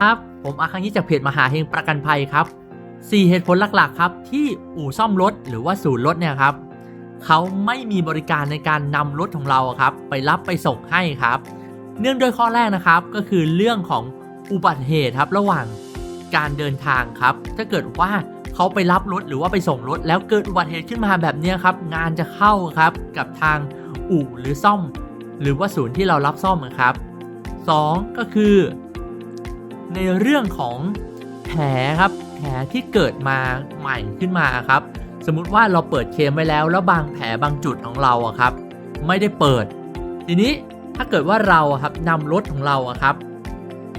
ครับผมอาคังยิจากเพจมหาเฮงประกันภัยครับ 4 เหตุผลหลักๆครับที่อู่ซ่อมรถหรือว่าศูนย์รถเนี่ยครับเขาไม่มีบริการในการนำรถของเราครับ ไปรับไปส่งให้ครับ เนื่องด้วยข้อแรกนะครับก็คือเรื่องของอุบัติเหตุครับระหว่างการเดินทางครับ ถ้าเกิดว่าเขาไปรับรถหรือว่าไปส่งรถ แล้วเกิดอุบัติเหตุขึ้นมาแบบนี้ครับ งานจะเข้าครับกับทางอู่หรือซ่อม หรือว่าศูนย์ที่เรารับซ่อมอะครับสองก็คือ ในเรื่องของแผลครับ แผลที่เกิดมาใหม่ขึ้นมาครับ สมมุติว่าเราเปิดเคมไว้แล้ว แล้วบางแผลบางจุดของเราอะครับ ไม่ได้เปิด ทีนี้ถ้าเกิดว่าเราครับนำรถของเราอะครับ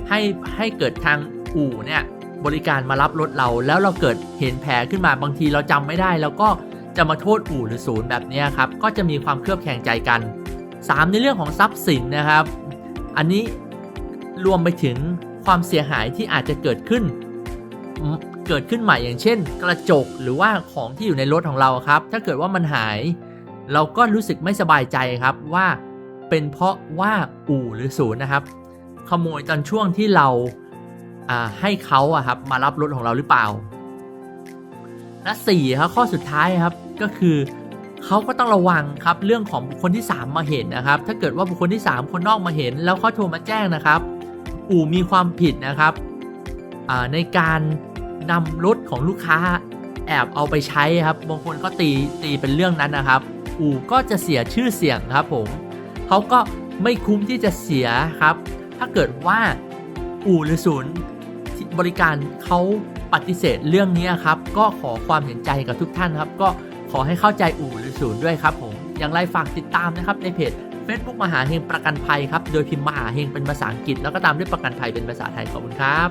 ให้ให้เกิดทางอู่เนี่ยบริการมารับรถเราแล้วเราเกิดเห็นแผลขึ้นมาบางทีเราจำไม่ได้ แล้วก็จะมาโทษอู่หรือศูนย์แบบนี้ครับก็จะมีความเครือบแคลงใจกัน 3 ในเรื่องของทรัพย์สินนะครับ อันนี้รวมไปถึง ความเสียหายที่อาจจะเกิดขึ้น เกิดขึ้นใหม่อย่างเช่น กระจกหรือว่าของที่อยู่ในรถของเราครับ ถ้าเกิดว่ามันหาย เราก็รู้สึกไม่สบายใจครับว่าเป็นเพราะว่าอู่หรือศูนย์นะครับ ขโมยตอนช่วงที่เราให้เขาอะครับมารับรถของเราหรือเปล่า และสี่ครับข้อสุดท้ายครับก็คือเขาก็ต้องระวังครับเรื่องของบุคคลที่ 3 มาเห็นนะครับ ถ้าเกิดว่าบุคคลที่ 3 คนนอกมาเห็น แล้วเขาโทรมาแจ้งนะครับ อู่มีความผิดนะครับในการนำรถของลูกค้าแอบเอาไปใช้ครับบางคนก็ตีตีเป็นเรื่องนั้นนะครับ อู่ก็จะเสียชื่อเสียงครับผมเขาก็ไม่คุ้มที่จะเสียครับ ถ้าเกิดว่าอู่หรือศูนย์บริการเขาปฏิเสธเรื่องนี้ครับ ก็ขอความเห็นใจกับทุกท่านครับ ก็ขอให้เข้าใจอู่หรือศูนย์ด้วยครับผมอย่างไรฝากติดตามนะครับในเพจ Facebook มหาเฮงประกันภัยครับ โดยพิมพ์มหาเฮงเป็นภาษาอังกฤษ แล้วก็ตามด้วยประกันภัยเป็นภาษาไทยขอบคุณครับ